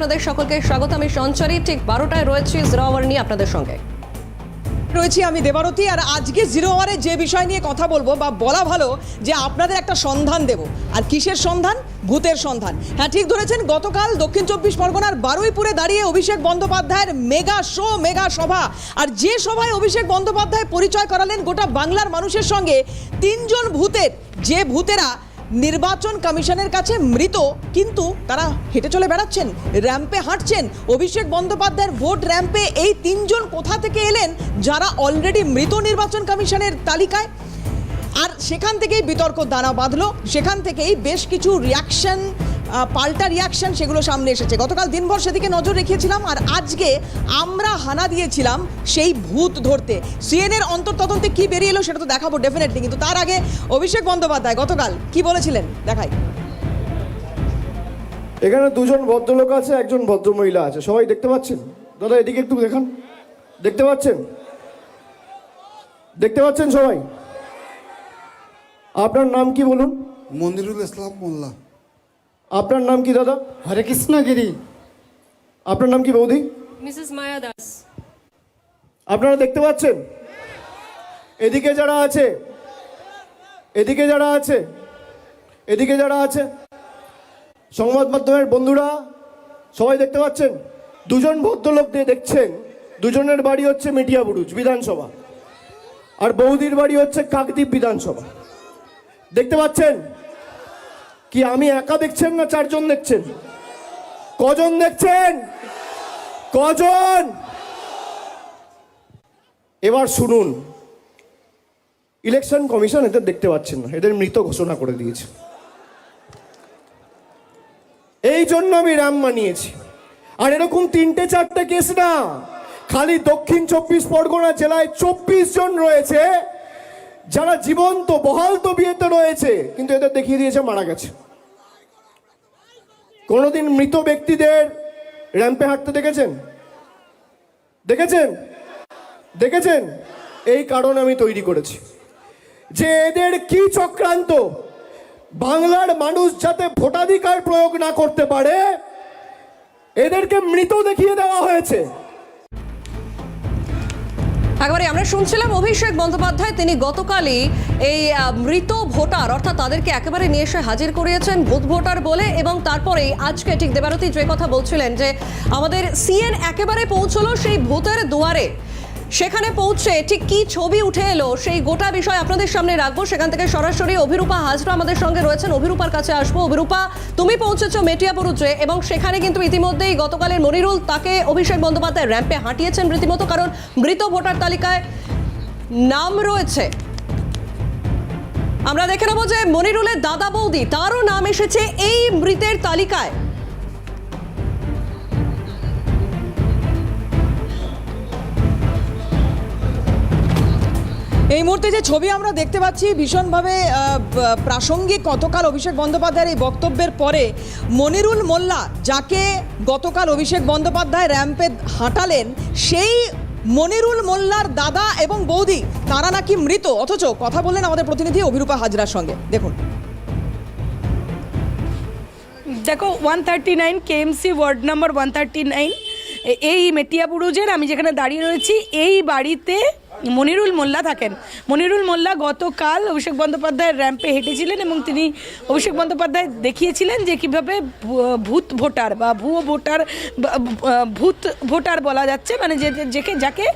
আপনাদের সকলকে স্বাগত। আমি সঞ্চারী, ঠিক বারোটায় রয়েছি জিরো আওয়ার নিয়ে আপনাদের সঙ্গে। রয়েছি আমি দেবারতী, আর আজকে জিরো আওয়ারে যে বিষয় নিয়ে কথা বলব বা বলা ভালো যে আপনাদের একটা সন্ধান দেব। আর কিসের সন্ধান? ভূতের সন্ধান। হ্যাঁ ঠিক ধরেছেন, গতকাল দক্ষিণ চব্বিশ পরগনার বারুইপুরে দাঁড়িয়ে অভিষেক বন্দ্যোপাধ্যায়ের মেগা শো, মেগা সভা। আর যে সভায় অভিষেক বন্দ্যোপাধ্যায় পরিচয় করালেন গোটা বাংলার মানুষের সঙ্গে, তিনজন ভূতের, যে ভূতেরা নির্বাচন কমিশনের কাছে মৃত, কিন্তু তারা হেঁটে চলে বেড়াচ্ছেন র্যাম্পে হাঁটছেন। অভিষেক বন্দ্যোপাধ্যায়ের ভোট র্যাম্পে এই তিনজন কোথা থেকে এলেন, যারা অলরেডি মৃত নির্বাচন কমিশনের তালিকায়? আর সেখান থেকেই বিতর্ক দানা বাঁধল, সেখান থেকেই বেশ কিছু রিয়াকশন পাল্টা রিয়াকশন সেগুলো সামনে এসেছে। গতকাল দিনভর সেদিকে নজর রেখেছিলাম আর আজকে আমরা হানা দিয়েছিলাম সেই ভূত ধরতে। সিএনএর অন্তর্তদন্তে কি বেরিয়ে এলো সেটা তো দেখাবো ডেফিনেটলি কিন্তু তার আগে অভিষেক বন্দ্যোপাধ্যায় গতকাল কি বলেছিলেন? দেখাই। এখানে দুজন ভদ্রলোক আছে একজন ভদ্রমহিলা আছে। সবাই দেখতে পাচ্ছেন? দাদা এদিকে একটু দেখান। দেখতে পাচ্ছেন? দেখতে পাচ্ছেন সবাই? আপনার নাম কি বলুন? মনিরুল ইসলাম মোল্লা। আপনার নাম কি দাদা? হরে কৃষ্ণ গিরি। আপনার নাম কি বৌদি? মিসেস মায়া দাস। আপনারা দেখতে পাচ্ছেন? এদিকে যারা আছে এদিকে যারা আছে এদিকে যারা আছে সংবাদ মাধ্যমের বন্ধুরা সবাই দেখতে পাচ্ছেন? দুজন ভদ্রলোক দিয়ে দেখছেন দুজনের বাড়ি হচ্ছে মিডিয়া বুরুজ বিধানসভা। আর বৌদির বাড়ি হচ্ছে কাকদ্বীপ বিধানসভা। দেখতে পাচ্ছেন? কি আমি একা দেখছেন না চারজন দেখছেন? কজন দেখছেন? কজন? এবার শুনুন। ইলেকশন কমিশন এদের দেখতে পাচ্ছেন না, এদের মৃত ঘোষণা করে দিয়েছে। এই জন্য আমি রাম মানিয়েছি। আর এরকম তিনটে চারটে কেস না, খালি দক্ষিণ চব্বিশ পরগনা জেলায় চব্বিশ জন রয়েছে যারা জীবন্ত বহাল তবিয়েতে রয়েছে, কিন্তু এদের দেখিয়ে দিয়েছে মারা গেছে। কোনোদিন মৃত ব্যক্তিদের র্যাম্পে হাঁটতে দেখেছেন? দেখেছেন? দেখেছেন? এই কারণ আমি তৈরি করেছি। যে এদের কি চক্রান্ত? বাংলার মানুষ যাতে ভোটাধিকার প্রয়োগ না করতে পারে, এদেরকে মৃত দেখিয়ে দেওয়া হয়েছে। একবারে আমরা শুনছিলাম অভিষেক বন্দ্যোপাধ্যায়, তিনি গতকালই এই মৃত ভোটার, অর্থাৎ তাদেরকে একেবারে নিয়ে এসে হাজির করিয়েছেন ভূত ভোটার বলে এবং তারপরেই আজকে ঠিক দেবারতী যে কথা বলছিলেন যে আমাদের সিএন একেবারে পৌঁছলো সেই ভূতের দুয়ারে। সেখানে পৌঁছে ঠিক কি ছবি উঠে এলো সেই গোটা বিষয় আপনাদের সামনে রাখব। সেখান থেকে সরাসরি অভিরূপা হাজরা আমাদের সঙ্গে রয়েছেন। অভিরূপার কাছে আসব। অভিরূপা, তুমি পৌঁছেছো মেটিয়াপুরুজে এবং সেখানে কিন্তু ইতিমধ্যেই গতকালের মনিরুল তাকে অভিষেক বন্দ্যোপাধ্যায় র্যাম্পে হাঁটিয়েছেন রীতিমতো, কারণ মৃত ভোটার তালিকায় নাম রয়েছে। আমরা দেখে নেব যে মনিরুলের দাদা বৌদি, তারও নাম এসেছে এই মৃতের তালিকায়। এই মুহূর্তে যে ছবি আমরা দেখতে পাচ্ছি ভীষণভাবে প্রাসঙ্গিক গতকাল অভিষেক বন্দ্যোপাধ্যায়ের এই বক্তব্যের পরে মনিরুল মোল্লা, যাকে গতকাল অভিষেক বন্দ্যোপাধ্যায় র্যাম্পে হাঁটালেন, সেই মনিরুল মোল্লার দাদা এবং বৌদি, তারা নাকি মৃত। অথচ কথা বললেন আমাদের প্রতিনিধি অভিরূপা হাজরার সঙ্গে। দেখুন। দেখো one thirty nine KMC ward number one thirty nine এই মেটিয়া মেটিয়াপুরুজের আমি যেখানে দাঁড়িয়ে রয়েছি, এই বাড়িতে মনিরুল মোল্লা থাকেন। মনিরুল মোল্লা গতকাল অভিষেক বন্দ্যোপাধ্যায়ের র্যাম্পে হেঁটেছিলেন এবং তিনি অভিষেক বন্দ্যোপাধ্যায় দেখিয়েছিলেন যে কীভাবে ভূত ভোটার বা ভুয়ো ভোটার ভূত ভোটার বলা যাচ্ছে। মানে যে যাকে যাকে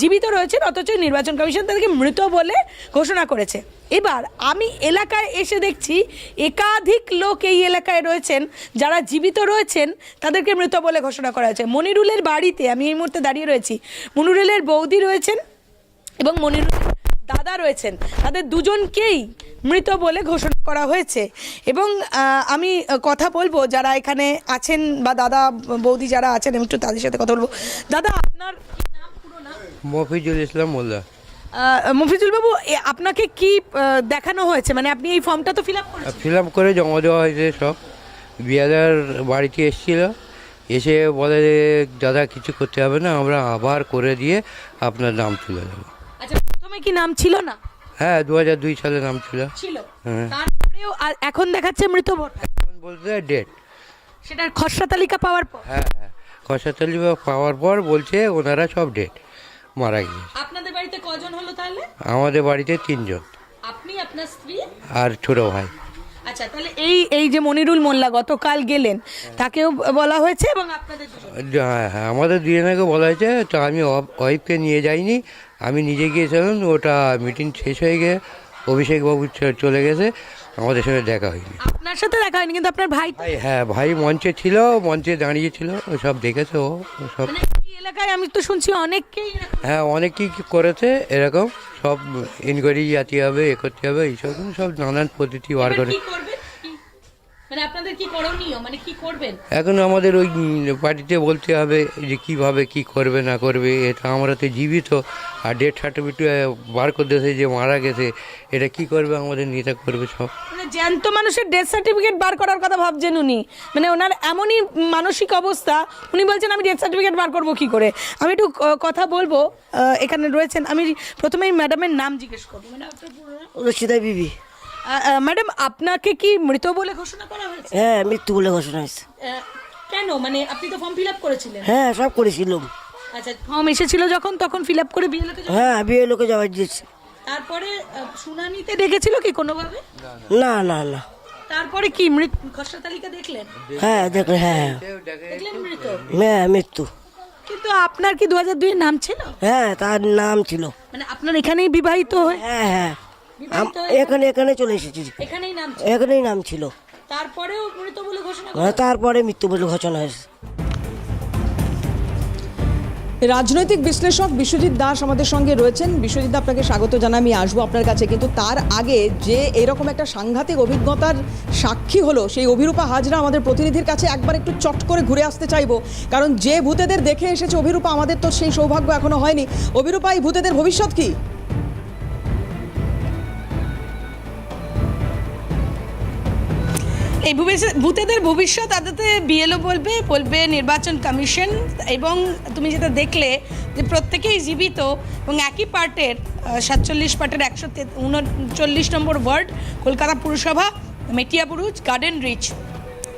জীবিত রয়েছেন, অথচ নির্বাচন কমিশন তাদেরকে মৃত বলে ঘোষণা করেছে। এবার আমি এলাকায় এসে দেখছি একাধিক লোক এই এলাকায় রয়েছেন, যারা জীবিত রয়েছেন, তাদেরকে মৃত বলে ঘোষণা করা হয়েছে। মনিরুলের বাড়িতে আমি এই মুহূর্তে দাঁড়িয়ে রয়েছি। মনিরুলের বৌদি রয়েছেন এবং মনিরুল দাদা রয়েছেন। তাদের দুজনকেই মৃত বলে ঘোষণা করা হয়েছে। এবং আমি কথা বলব যারা এখানে আছেন বা দাদা বৌদি যারা আছেন আমি একটু তাদের সাথে কথা বলব। দাদা আপনার মফিজুল ইসলাম মোল্লা। মফিজুল বাবু আপনাকে কি দেখানো হয়েছে? মানে আপনি এই ফর্মটা তো ফিল আপ ফিল আপ করে জমা দেওয়া হয়েছে সব। বিয়াদার বাড়িতে এসেছিল। এসে বলে দাদা কিছু করতে হবে না আমরা আবার করে দিয়ে আপনার নাম তুলে দেবো। প্রথমে কি নাম ছিল না? হ্যাঁ দু হাজার দুই সালে নাম ছিল। ছিল। হ্যাঁ। তারপরেও আর এখন দেখাচ্ছে মৃত ভোটার এখন বলতে ডেট সেটার খসড়া তালিকা পাওয়ার পর। হ্যাঁ হ্যাঁ। খসড়া তালিকা পাওয়ার পর বলছে ওনারা সব ডেট মারা গিয়ে। আপনাদের বাড়িতে কজন হলো তাহলে? আমাদের বাড়িতে তিনজন। আপনি আপনার স্ত্রী? আর ছোট ভাই। আচ্ছা তাহলে এই এই যে মনিরুল মোল্লা গতকাল গেলেন, তাকেও বলা হয়েছে এবং আপনাদের হ্যাঁ হ্যাঁ আমাদের দুজনাকে বলা হয়েছে, তো আমি ওয়াইফকে নিয়ে যাইনি, আমি নিজে গিয়েছিলাম, ওটা মিটিং শেষ হয়ে গিয়ে অভিষেক বাবু চলে গেছে। আমাদের সঙ্গে দেখা হয়নি। আপনার সাথে দেখা হয়নি কিন্তু আপনার ভাই তো- ভাই হ্যাঁ ভাই মঞ্চে ছিল মঞ্চে দাঁড়িয়েছিল সব দেখেছে ও সব মানে এই এলাকায় আমি তো শুনছি অনেককেই এরকম- হ্যাঁ অনেকেই কি করেছে এরকম সব ইনকোয়ারি জাতি হবে এ করতে হবে এইসব সব নানান পদ্ধতি বার এবার করে। কি করবেন কি? মানে আপনাদের কি করণীয়? মানে কি করবেন? এখন আমাদের ওই পার্টিতে বলতে হবে যে কীভাবে কি করবে না করবে এটা আমরা তো জীবিত। আর ডেথ সার্টিফিকেট বার করে দিয়েছে যে মারা গেছে এটা কি করবে আমাদের নেতা করবে সব। মানে জ্যান্ত মানুষের ডেথ সার্টিফিকেট বার করার কথা ভাবছেন উনি। মানে ওনার এমনই মানসিক অবস্থা উনি বলছেন আমি ডেথ সার্টিফিকেট বার করব কি করে? আমি একটু কথা বলব এখানে রয়েছেন। আমি প্রথমেই ম্যাডামের নাম জিজ্ঞেস করব। মানে আপনার রশিদা বিবি। ম্যাডাম আপনাকে কি মৃত বলে ঘোষণা করা হয়েছে? হ্যাঁ মৃত্যু বলে ঘোষণা হয়েছে। কেন? মানে আপনি তো ফর্ম ফিল আপ করেছিলেন। হ্যাঁ সব করেছিলাম। আচ্ছা ফর্ম এসেছিল যখন তখন ফিল আপ করে বিএলওকে হ্যাঁ বিয়ে লোকে যাওয়া দিয়েছে তারপরে শুনানিতে ডেকেছিল কি কোনোভাবে? না না না। তারপরে কি মৃত খসড়া তালিকা দেখলেন? হ্যাঁ দেখলে হ্যাঁ। দেখলেন মৃত? হ্যাঁ মৃত্যু। কিন্তু আপনার কি দু হাজার দুই নাম ছিল? হ্যাঁ তার নাম ছিল। মানে আপনার এখানেই বিবাহিত হ্যাঁ হ্যাঁ। এখানে এখানে চলে এসেছি। এখানেই নাম ছিল। এখানেই নাম ছিল। তারপরেও মৃত বলে ঘোষণা হ্যাঁ, তারপরে মৃত্যু বলে ঘোষণা হয়েছে। রাজনৈতিক বিশ্লেষক বিশ্বজিৎ দাস আমাদের সঙ্গে রয়েছেন। বিশ্বজিৎ দা, আপনাকে স্বাগত জানাই। আমি আসব আপনার কাছে। কিন্তু তার আগে যে এরকম একটা সাংঘাতিক অভিজ্ঞতার সাক্ষী হলো সেই অভিরূপা হাজরা আমাদের প্রতিনিধির কাছে একবার একটু চট করে ঘুরে আসতে চাইব। কারণ যে ভূতেদের দেখে এসেছে অভিরূপা আমাদের তো সেই সৌভাগ্য এখনও হয়নি। অভিরূপা এই ভূতেদের ভবিষ্যৎ কি? এই ভূতেদের ভবিষ্যৎ আদতে বিএলও বলবে বলবে নির্বাচন কমিশন এবং তুমি যেটা দেখলে যে প্রত্যেকেই জীবিত এবং একই পার্টের সাতচল্লিশ পার্টের একশো উনচল্লিশ নম্বর ওয়ার্ড, কলকাতা পুরসভা মেটিয়াবুরুজ গার্ডেন রিচ।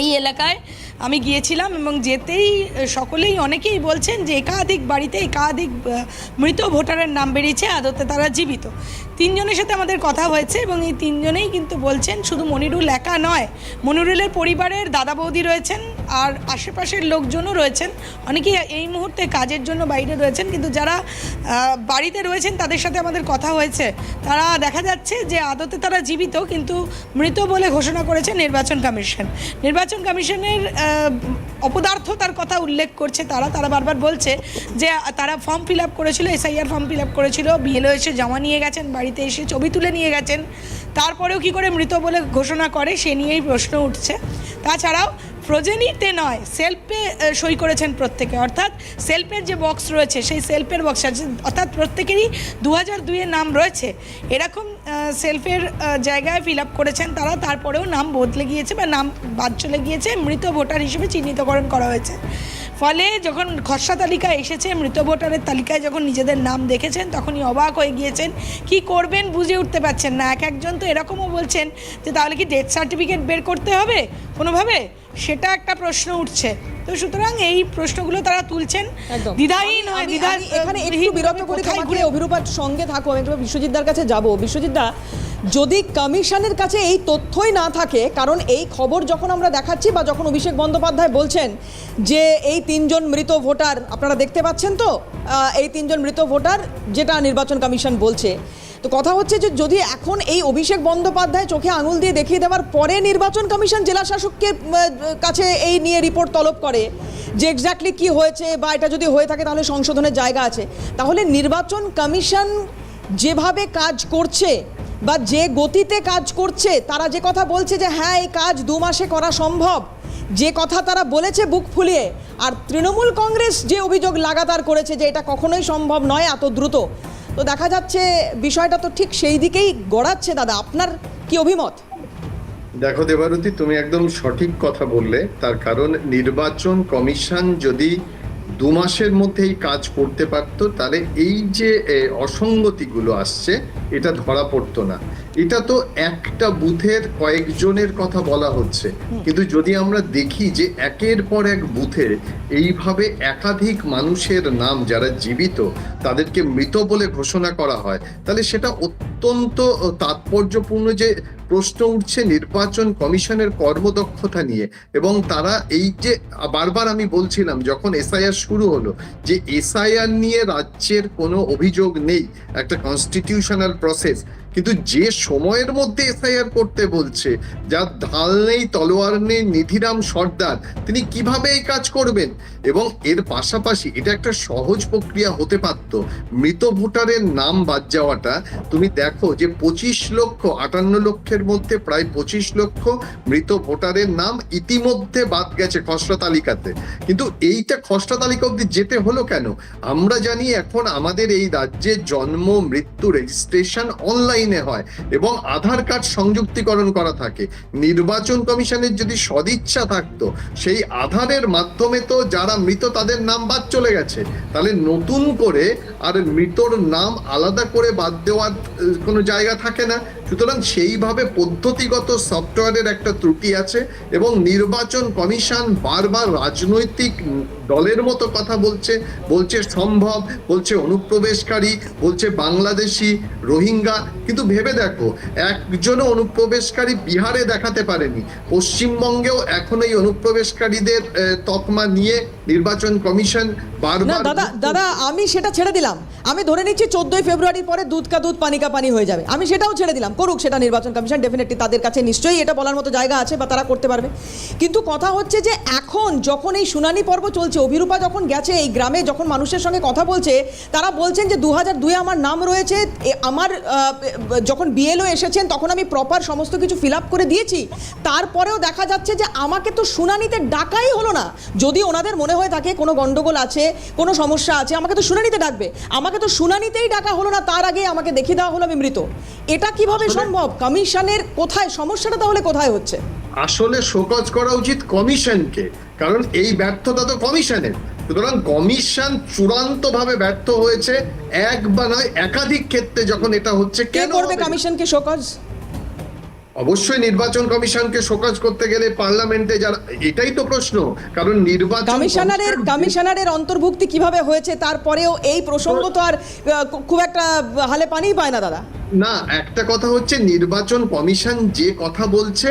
এই এলাকায় আমি গিয়েছিলাম এবং যেতেই, সকলেই অনেকেই বলছেন যে একাধিক বাড়িতে একাধিক মৃত ভোটারের নাম বেরিয়েছে, আদতে তারা জীবিত। তিনজনের সাথে আমাদের কথা হয়েছে এবং এই তিনজনেই কিন্তু বলছেন শুধু মনিরুল একা নয়, মনিরুলের পরিবারের দাদা বৌদি রয়েছেন আর আশেপাশের লোকজনও রয়েছেন। অনেকেই এই মুহূর্তে কাজের জন্য বাইরে রয়েছেন, কিন্তু যারা বাড়িতে রয়েছেন, তাদের সাথে আমাদের কথা হয়েছে। তারা দেখা যাচ্ছে যে আদতে তারা জীবিত, কিন্তু মৃত বলে ঘোষণা করেছে নির্বাচন কমিশন। নির্বাচন কমিশনের অপদার্থতার কথা উল্লেখ করছে তারা। তারা বারবার বলছে যে তারা ফর্ম ফিল আপ করেছিল, এসআইআর ফর্ম ফিল আপ করেছিল, বিএলও এসে জমা নিয়ে গেছেন, বাড়িতে এসে ছবি তুলে নিয়ে গেছেন। তারপরেও কি করে মৃত বলে ঘোষণা করে, সে নিয়েই প্রশ্ন উঠছে। তাছাড়াও প্রজেনিতে নয়, সেলফে সই করেছেন প্রত্যেকে। অর্থাৎ সেলফের যে বক্স রয়েছে, সেই সেলফের বক্স অর্থাৎ প্রত্যেকেরই দু হাজার দুইয়ের নাম রয়েছে। এরকম সেলফের জায়গায় ফিল আপ করেছেন তারা। তারপরেও নাম বদলে গিয়েছে বা নাম বাদ চলে গিয়েছে। মৃত ভোটার হিসেবে চিহ্নিতকরণ করা হয়েছে। ফলে যখন খসড়া তালিকা এসেছে, মৃত ভোটারের তালিকায় যখন নিজেদের নাম দেখেছেন, তখনই অবাক হয়ে গিয়েছেন, কি করবেন বুঝে উঠতে পারছেন না। এক একজন তো এরকমও বলছেন যে, তাহলে কি ডেথ সার্টিফিকেট বের করতে হবে কোনোভাবে? সেটা একটা প্রশ্ন উঠছে। তো সুতরাং এই প্রশ্নগুলো তারা তুলছেন। দ্বিধাহীন হয় দ্বিধা এখানে একটু বিরত করে ঘুরে অভিরূপার সঙ্গে থাকো আমি বিশ্বজিৎদার কাছে যাব। বিশ্বজিৎদা যদি কমিশনের কাছে এই তথ্যই না থাকে কারণ এই খবর যখন আমরা দেখাচ্ছি বা যখন অভিষেক বন্দ্যোপাধ্যায় বলছেন যে এই তিনজন মৃত ভোটার আপনারা দেখতে পাচ্ছেন তো এই তিনজন মৃত ভোটার যেটা নির্বাচন কমিশন বলছে। তো কথা হচ্ছে যে যদি এখন এই অভিষেক বন্দ্যোপাধ্যায় চোখে আঙুল দিয়ে দেখিয়ে দেওয়ার পরে নির্বাচন কমিশন জেলা শাসককে কাছে এই নিয়ে রিপোর্ট তলব করে যে এক্স্যাক্টলি কি হয়েছে বা এটা যদি হয়ে থাকে তাহলে সংশোধনের জায়গা আছে, তাহলে নির্বাচন কমিশন যেভাবে কাজ করছে বা যে গতিতে কাজ করছে, তারা যে কথা বলছে যে হ্যাঁ এই কাজ দু মাসে করা সম্ভব, যে কথা তারা বলেছে বুক ফুলিয়ে, আর তৃণমূল কংগ্রেস যে অভিযোগ লাগাতার করেছে যে এটা কখনোই সম্ভব নয়, এত দ্রুত তো দেখা যাচ্ছে বিষয়টা তো ঠিক সেই দিকেই গড়াচ্ছে দাদা। আপনার কি অভিমত? দেখো দেবারতী, তুমি একদম সঠিক কথা বললে। তার কারণ নির্বাচন কমিশন যদি দু মাসের মধ্যে এই কাজ করতে পারতো, তাহলে এই যে অসঙ্গতিগুলো আসছে, এটা ধরা পড়তো না। এটা তো একটা বুথের কয়েকজনের কথা বলা হচ্ছে। কিন্তু যদি আমরা দেখি যে একের পর এক বুথে এইভাবে একাধিক মানুষের নাম যারা জীবিত তাদেরকে মৃত বলে ঘোষণা করা হয় তাহলে সেটা অত্যন্ত তাৎপর্যপূর্ণ যে প্রশ্ন উঠছে নির্বাচন কমিশনের কর্মদক্ষতা নিয়ে। এবং তারা এই যে বারবার আমি বলছিলাম যখন এসআইআর শুরু হলো যে এসআইআর নিয়ে রাজ্যের কোনো অভিযোগ নেই একটা কনস্টিটিউশনাল প্রসেস কিন্তু যে সময়ের মধ্যে এসআইআর করতে বলছে, যার ঢাল নেই, তলোয়ার নেই, নিধিরাম সর্দার, তিনি কীভাবে এই কাজ করবেন? এবং এর পাশাপাশি এটা একটা সহজ প্রক্রিয়া হতে পারত। মৃত ভোটারের নাম বাদ যাওয়াটা, তুমি দেখো যে পঁচিশ লক্ষ, আটান্ন লক্ষের মধ্যে প্রায় পঁচিশ লক্ষ মৃত ভোটারের নাম ইতিমধ্যে বাদ গেছে খসড়া তালিকাতে। কিন্তু এইটা খসড়া তালিকা অব্দি যেতে হলো কেন? আমরা জানি এখন আমাদের এই রাজ্যে জন্ম, মৃত্যু, রেজিস্ট্রেশন অনলাইনে হয় এবং আধার কার্ড সংযুক্তিকরণ করা থাকে। নির্বাচন কমিশনের যদি সদিচ্ছা থাকতো, সেই আধারের মাধ্যমে তো যারা মৃত তাদের নাম বাদ চলে গেছে। তাহলে নতুন করে আর মৃতর নাম আলাদা করে বাদ দেওয়ার কোনো জায়গা থাকে না। সুতরাং সেইভাবে পদ্ধতিগত সফটওয়্যারের একটা ত্রুটি আছে এবং নির্বাচন কমিশন বারবার রাজনৈতিক দলের মতো কথা বলছে বলছে সম্ভব বলছে অনুপ্রবেশকারী বলছে বাংলাদেশি রোহিঙ্গা। কিন্তু ভেবে দেখো একজনও অনুপ্রবেশকারী বিহারে দেখাতে পারেনি। পশ্চিমবঙ্গেও এখন এই অনুপ্রবেশকারীদের তকমা নিয়ে নির্বাচন কমিশন বারবার দাদা দাদা আমি সেটা ছেড়ে দিলাম। আমি ধরে নিচ্ছি চোদ্দই ফেব্রুয়ারির পরে দুধ কা দুধ পানি কা পানি হয়ে যাবে। আমি সেটাও ছেড়ে দিলাম। করুক সেটা নির্বাচন কমিশন ডেফিনেটলি তাদের কাছে নিশ্চয়ই এটা বলার মতো জায়গা আছে বা তারা করতে পারবে। কিন্তু কথা হচ্ছে যে এখন যখন এই শুনানি পর্ব চলছে, অভিরূপা যখন গেছে এই গ্রামে, যখন মানুষের সঙ্গে কথা বলছে, তারা বলছেন যে দু হাজার দুয়ে আমার নাম রয়েছে আমার যখন বিএলও এসেছেন, তখন আমি প্রপার সমস্ত কিছু ফিল আপ করে দিয়েছি। তারপরেও দেখা যাচ্ছে যে আমাকে তো শুনানিতে ডাকাই হলো না। যদি ওনাদের মনে হয়ে থাকে কোনো গন্ডগোল আছে, কোনো সমস্যা আছে, আমাকে তো শুনানিতে ডাকবে। আমাকে তো শুনানিতেই ডাকা হলো না, তার আগে আমাকে দেখিয়ে দেওয়া হলো আমি মৃত। এটা কীভাবে সম্ভব? কমিশনের কোথায়? সমস্যাটা তাহলে কোথায় হচ্ছে? আসলে শোকজ করা উচিত কমিশনকে কারণ এই ব্যর্থতা তো কমিশনের। সুতরাং কমিশন চূড়ান্ত ভাবে ব্যর্থ হয়েছে এক বা নয় একাধিক ক্ষেত্রে যখন এটা হচ্ছে কে করবে? কমিশনকে শোকজ? অবশ্যই নির্বাচন কমিশনকে শোকজ করতে গেলে পার্লামেন্টে যারা এটাই তো প্রশ্ন। কারণ নির্বাচন কমিশনারের কমিশনারের অন্তর্ভুক্তি কীভাবে হয়েছে তারপরেও এই প্রসঙ্গ তো আর খুব একটা হালে পানি পায় না দাদা। না একটা কথা হচ্ছে নির্বাচন কমিশন যে কথা বলছে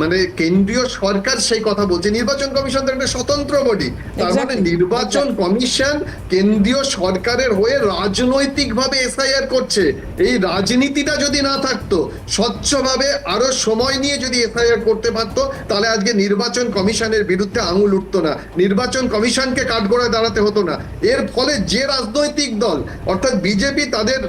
মানে কেন্দ্রীয় সরকার সেই কথা বলছে। নির্বাচন কমিশন তো একটা স্বতন্ত্র বডি তার মানে নির্বাচন কমিশন কেন্দ্রীয় সরকারের হয়ে রাজনৈতিকভাবে এসআইআর করছে। এই রাজনীতিটা যদি না থাকতো স্বচ্ছভাবে আরও সময় নিয়ে যদি এসআইআর করতে পারতো তাহলে আজকে নির্বাচন কমিশনের বিরুদ্ধে আঙুল উঠতো না। নির্বাচন কমিশনকে কাঠগড়ায় দাঁড়াতে হতো না। এর ফলে যে রাজনৈতিক দল অর্থাৎ বিজেপি তাদের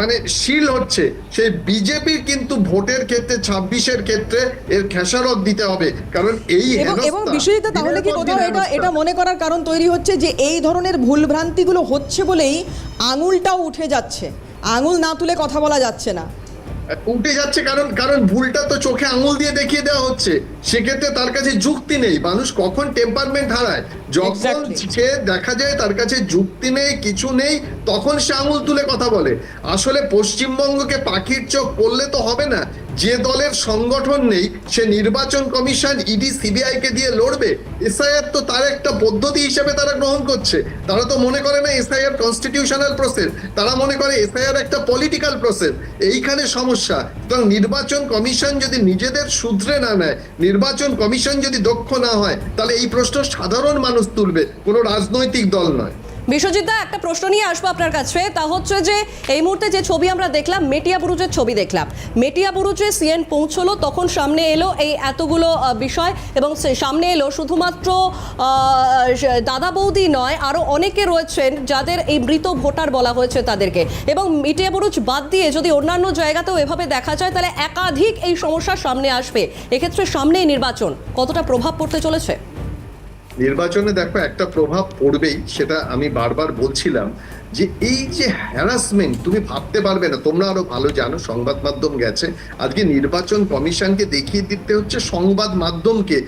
মানে শিল হচ্ছে সেই বিজেপির কিন্তু ভোটের ক্ষেত্রে ছাব্বিশের ক্ষেত্রে এর খেসারত দিতে হবে। কারণ এই এবং বিশ্বজিৎ তাহলে কি কোথাও এটা এটা মনে করার কারণ তৈরি হচ্ছে যে এই ধরনের ভুলভ্রান্তিগুলো হচ্ছে বলেই আঙুলটাও উঠে যাচ্ছে। আঙুল না তুলে কথা বলা যাচ্ছে না। উঠে যাচ্ছে কারণ কারণ ভুলটা তো চোখে আঙুল দিয়ে দেখিয়ে দেওয়া হচ্ছে। সেক্ষেত্রে তার কাছে যুক্তি নেই। মানুষ কখন টেম্পারমেন্ট হারায়? যখন সে দেখা যায় তার কাছে যুক্তি নেই কিছু নেই তখন সে আঙুল তুলে কথা বলে। আসলে পশ্চিমবঙ্গকে পাখির চোখ করলে তো হবে না। যে দলের সংগঠন নেই, সে নির্বাচন কমিশন, ইডি, সিবিআই কে দিয়ে লড়বে। এসআইআর তো তার একটা পদ্ধতি হিসেবে তারা গ্রহণ করছে। তারা তো মনে করে না এসআইআর কনস্টিটিউশনাল প্রসেস তারা মনে করে এসআইআর একটা পলিটিক্যাল প্রসেস এইখানে সমস্যা। সুতরাং নির্বাচন কমিশন যদি নিজেদের শুধরে না নেয়, নির্বাচন কমিশন যদি দক্ষ না হয়, তাহলে এই প্রশ্ন সাধারণ মানুষ তুলবে, কোনো রাজনৈতিক দল নয়। বিশ্বজিৎ দা একটা প্রশ্ন নিয়ে আসব আপনার কাছে। তা হচ্ছে যে, এই মুহূর্তে যে ছবি আমরা দেখলাম, মেটিয়া বুরুজের ছবি দেখলাম। মেটিয়া বুরুজে সিএন পৌঁছলো, তখন সামনে এলো এই এতগুলো বিষয় এবং সামনে এলো শুধুমাত্র দাদা বৌদি নয় আরও অনেকে রয়েছেন যাদের এই মৃত ভোটার বলা হয়েছে তাদেরকে। এবং মেটিয়া বুরুজ বাদ দিয়ে যদি অন্যান্য জায়গাতেও এভাবে দেখা যায়, তাহলে একাধিক এই সমস্যা সামনে আসবে। এক্ষেত্রে সামনেই নির্বাচন কতটা প্রভাব পড়তে চলেছে? নির্বাচনে দেখো একটা প্রভাব পড়বেই, সেটা আমি বারবার বলছিলাম যে এই যে হ্যারাসমেন্ট তুমি ভাবতে পারবে না, তোমরা আরও ভালো জানো, সংবাদ মাধ্যম গেছে, আজকে নির্বাচন কমিশনকে দেখিয়ে দিতে হচ্ছে সংবাদ মাধ্যমকে।